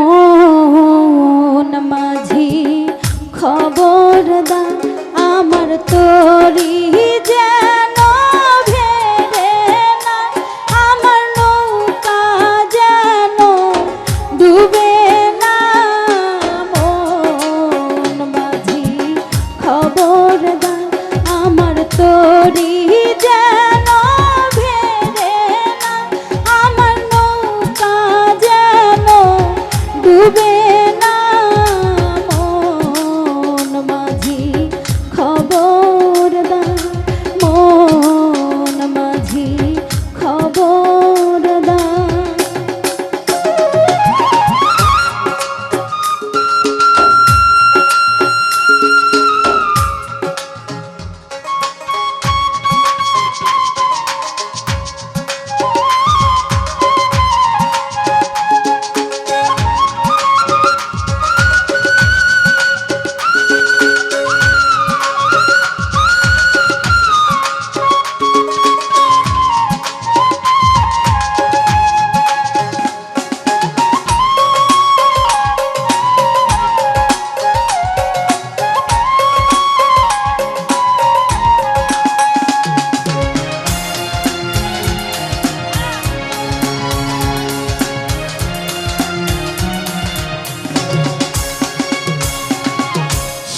Oh.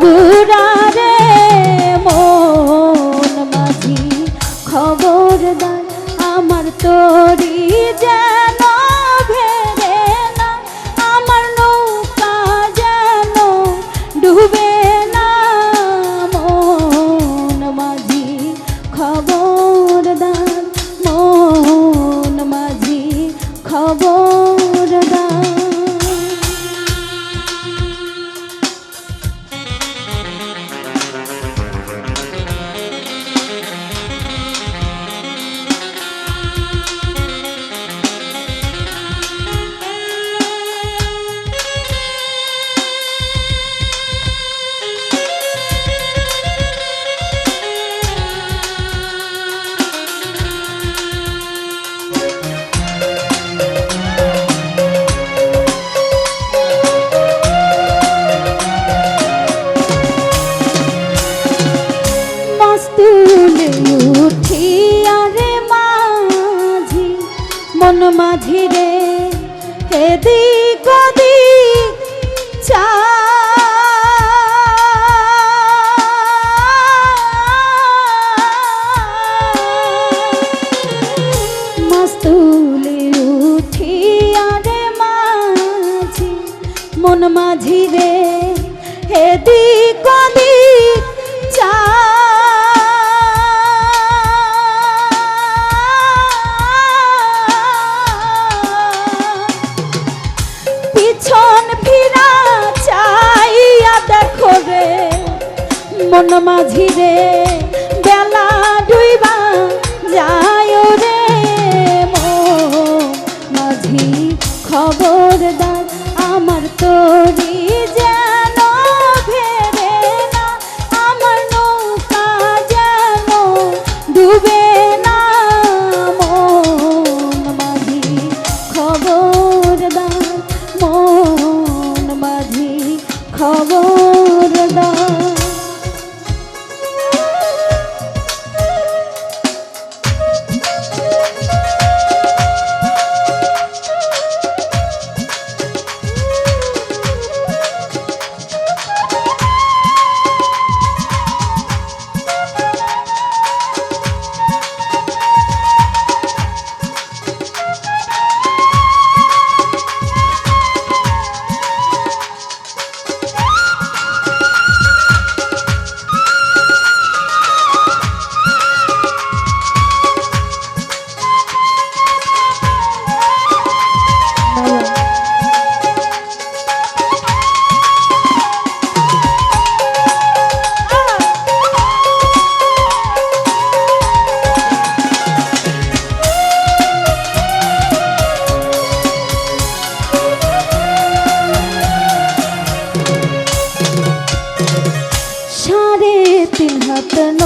বুড়া মন মাঝি রে বেলা ডুইবা যায় রে। মো মাঝি খবরদার আমার তো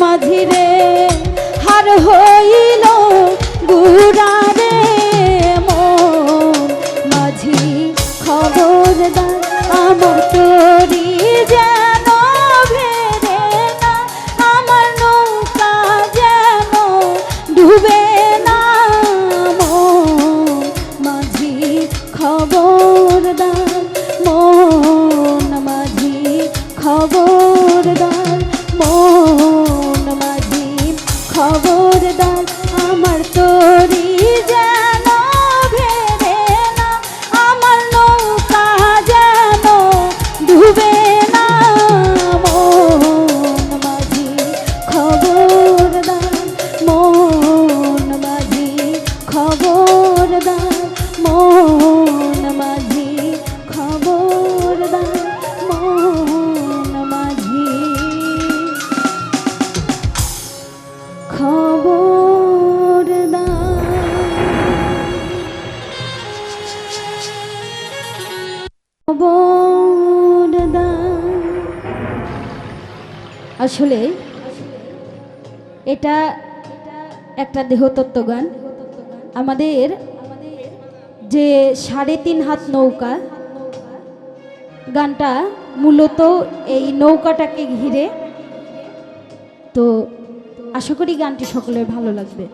মাঝিরে হার হই আসলে এটা একটা দেহতত্ত্ব গান আমাদের যে সাড়ে তিন হাত নৌকা, গানটা মূলত এই নৌকাটাকে ঘিরে। তো আশা করি গানটি সকলের ভালো লাগবে।